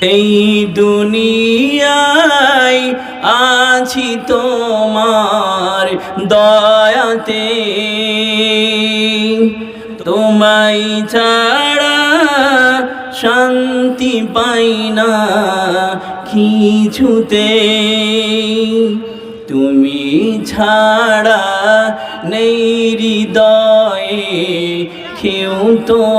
এই দুনিয়ায় আছি তোমার দয়াতে। তোমায় ছাড়া শান্তি পাই না কিছুতে। তুমি ছাড়া নেই হৃদয়ে কেউ তো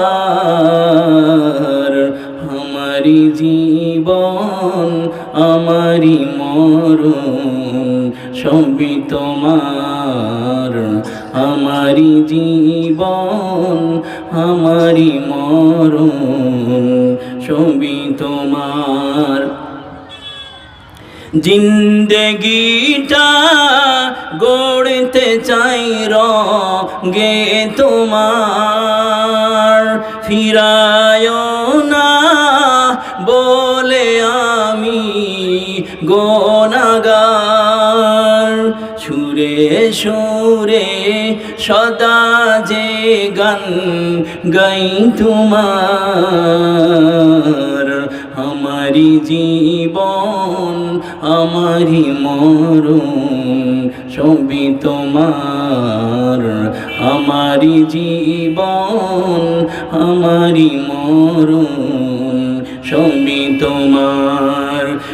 আমারি মরণ, সবই তোমার। আমারি জীবন আমারি মরণ, সবই তোমার। জিন্দগিটা গড়তে চাই গে তোমার। ফিরায় না গোনাগার। সুরে সুরে সদা যে গান গাই তোমার। আমারি জীবন, আমারি মরণ, সবই তোমার। আমারি জীবন, আমারি মরণ, সবই তোমার।